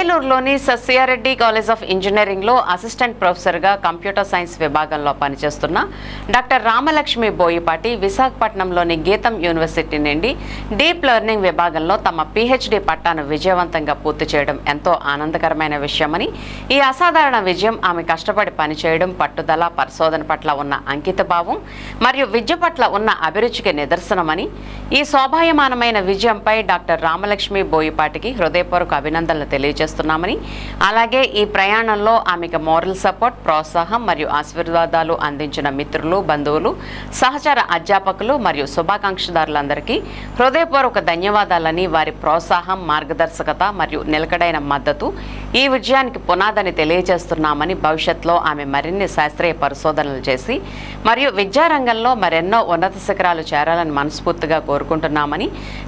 ఏలూరులోని సస్యారెడ్డి college of ఇంజనీరింగ్లో assistant ప్రొఫెసర్గా కంప్యూటర్ సైన్స్ విభాగంలో పనిచేస్తున్న డాక్టర్ రామలక్ష్మి బోయిపాటి విశాఖపట్నంలోని గీతం యూనివర్సిటీ నుండి డీప్ లెర్నింగ్ విభాగంలో తమ పీహెచ్డీ పట్టాను విజయవంతంగా పూర్తి చేయడం ఎంతో ఆనందకరమైన విషయమని ఈ అసాధారణ విజయం ఆమె కష్టపడి పనిచేయడం పట్టుదల పరిశోధన పట్ల ఉన్న అంకితభావం మరియు విద్య పట్ల ఉన్న అభిరుచికి నిదర్శనమని ఈ శోభాయమానమైన విజయంపై డాక్టర్ రామలక్ష్మి బోయిపాటికి హృదయపూర్వక అభినందనలు చేస్తున్నామని. అలాగే ఈ ప్రయాణంలో ఆమెకు మోరల్ సపోర్ట్ ప్రోత్సాహం మరియు ఆశీర్వాదాలు అందించిన మిత్రులు బంధువులు సహచర అధ్యాపకులు మరియు శుభాకాంక్షదారులందరికీ హృదయపూర్వక ధన్యవాదాలని. వారి ప్రోత్సాహం మార్గదర్శకత మరియు నిలకడైన మద్దతు ఈ విజయానికి పునాదని తెలియజేస్తున్నామని భవిష్యత్తులో ఆమె మరిన్ని శాస్త్రీయ పరిశోధనలు చేసి మరియు విద్యారంగంలో మరెన్నో ఉన్నత శిఖరాలు చేరాలని మనస్ఫూర్తిగా కోరుకుంటున్నామని.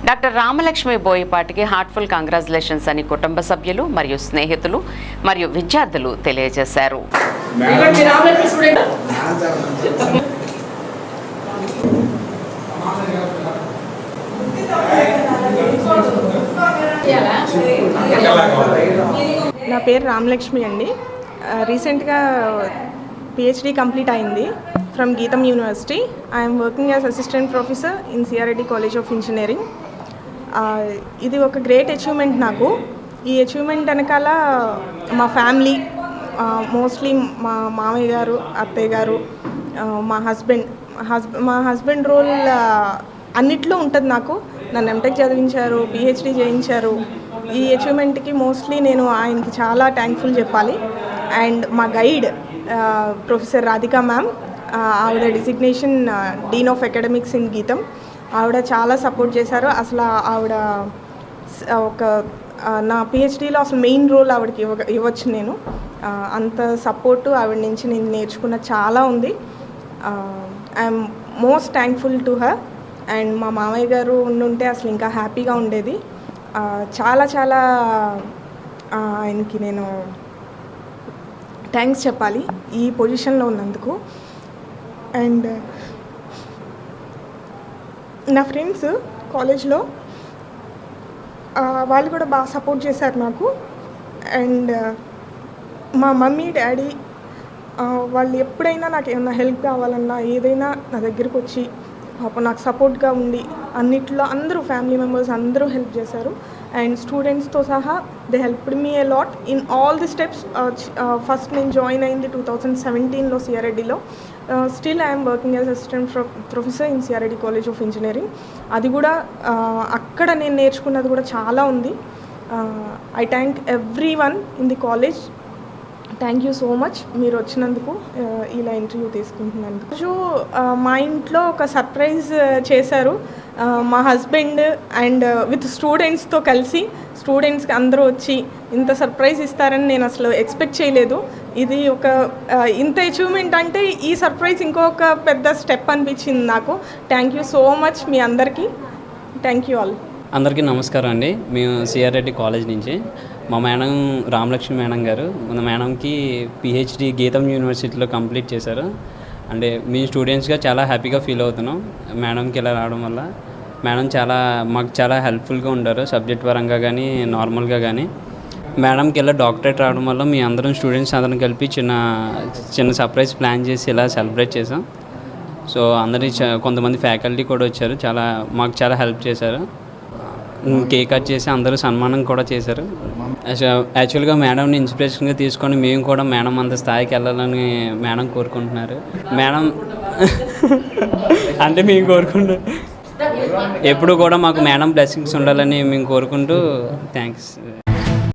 డాక్టర్ రామలక్ష్మి బోయిపాటికి హార్ట్ఫుల్ కంగ్రాచులేషన్స్ అని కుటుంబ సభ్యులు మరియు స్నేహితులు మరియు విద్యార్థులు తెలియజేశారు. నా పేరు రామలక్ష్మి అండి. రీసెంట్గా పిహెచ్డి కంప్లీట్ అయింది from Gitam university. I'm working as assistant professor in CRID college of engineering ఇది ఒక గ్రేట్ అచీవ్మెంట్ నాకు. ఈ అచీవ్మెంట్ వెనకాల మా ఫ్యామిలీ మోస్ట్లీ మా మామయ్య గారు అత్తయ్య గారు మా హస్బెండ్ హస్బెండ్ మా హస్బెండ్ రోల్ అన్నిట్లో ఉంటుంది నాకు. నన్ను ఎంటెక్ చదివించారు పిహెచ్డి చేయించారు. ఈ అచీవ్మెంట్కి మోస్ట్లీ నేను ఆయనకి చాలా థ్యాంక్ఫుల్ చెప్పాలి. అండ్ మా గైడ్ ప్రొఫెసర్ రాధికా మ్యామ్ ఆవిడ designation dean of academics in Gitam ఆవిడ చాలా సపోర్ట్ చేశారు. అసలు ఆవిడ ఒక నా పిహెచ్డీలో అసలు మెయిన్ రోల్ ఆవిడకి ఇవ్వ ఇవ్వచ్చు నేను. అంత సపోర్టు ఆవిడ నుంచి నేను నేర్చుకున్న చాలా ఉంది. I'm most thankful to her and మా మామయ్య గారు ఉండుంటే అసలు ఇంకా హ్యాపీగా ఉండేది. చాలా చాలా ఆయనకి నేను థ్యాంక్స్ చెప్పాలి ఈ పొజిషన్లో ఉన్నందుకు. అండ్ నా ఫ్రెండ్స్ కాలేజ్లో వాళ్ళు కూడా బాగా సపోర్ట్ చేశారు నాకు. అండ్ మా మమ్మీ డాడీ వాళ్ళు ఎప్పుడైనా నాకు ఏమైనా హెల్ప్ కావాలన్నా ఏదైనా నా దగ్గరికి వచ్చి పాప నాకు సపోర్ట్గా ఉండి అన్నిట్లో అందరూ ఫ్యామిలీ మెంబర్స్ అందరూ హెల్ప్ చేశారు. అండ్ స్టూడెంట్స్తో సహా they helped me a lot lot in all the steps. First నేను జాయిన్ అయింది టూ థౌజండ్ సెవెంటీన్లో సిఆర్ఐడిలో still I'm working as assistant professor in CRID college of engineering. అది కూడా అక్కడ నేను నేర్చుకున్నది కూడా చాలా ఉంది. I thank everyone in the college thank you so much మీరు వచ్చినందుకు ఇలా ఇంటర్వ్యూ తీసుకుంటున్నందుకు. రోజు మా ఇంట్లో ఒక సర్ప్రైజ్ చేశారు. మా హస్బెండ్ అండ్ విత్ స్టూడెంట్స్తో కలిసి స్టూడెంట్స్కి అందరూ వచ్చి ఇంత సర్ప్రైజ్ ఇస్తారని నేను అసలు ఎక్స్పెక్ట్ చేయలేదు. ఇది ఒక ఇంత అచీవ్మెంట్ అంటే ఈ సర్ప్రైజ్ ఇంకొక పెద్ద స్టెప్ అనిపించింది నాకు. థ్యాంక్ యూ సో మచ్ మీ అందరికీ. Thank you all. అందరికీ నమస్కారం అండి. మేము సిఆర్ రెడ్డి కాలేజ్ నుంచి. మా మేడం రామలక్ష్మి మేడం గారు మన మేడంకి పిహెచ్డి గీతం యూనివర్సిటీలో కంప్లీట్ చేశారు. అంటే మీ స్టూడెంట్స్గా చాలా హ్యాపీగా ఫీల్ అవుతున్నాం మేడంకి ఇలా రావడం వల్ల. మేడం చాలా మాకు చాలా హెల్ప్ఫుల్గా ఉంటారు సబ్జెక్ట్ పరంగా కానీ నార్మల్గా కానీ. మేడంకి ఇలా డాక్టరేట్ రావడం వల్ల మీ అందరం స్టూడెంట్స్ అందరం కలిపి చిన్న చిన్న సర్ప్రైజ్ ప్లాన్ చేసి ఇలా సెలబ్రేట్ చేసాం సో అందరి చ- కొంతమంది ఫ్యాకల్టీ కూడా వచ్చారు. చాలా మాకు చాలా హెల్ప్ చేశారు. కేక్ కట్ చేసి అందరూ సన్మానం కూడా చేశారు. యాక్చువల్గా మేడంని ఇన్స్పిరేషన్గా తీసుకొని మేము కూడా మేడం అంత స్థాయికి వెళ్ళాలని మేడం కోరుకుంటున్నారు. మేడం అంటే మేము కోరుకుంటూ ఎప్పుడు కూడా మాకు మేడం బ్లెస్సింగ్స్ ఉండాలని మేము కోరుకుంటూ థ్యాంక్స్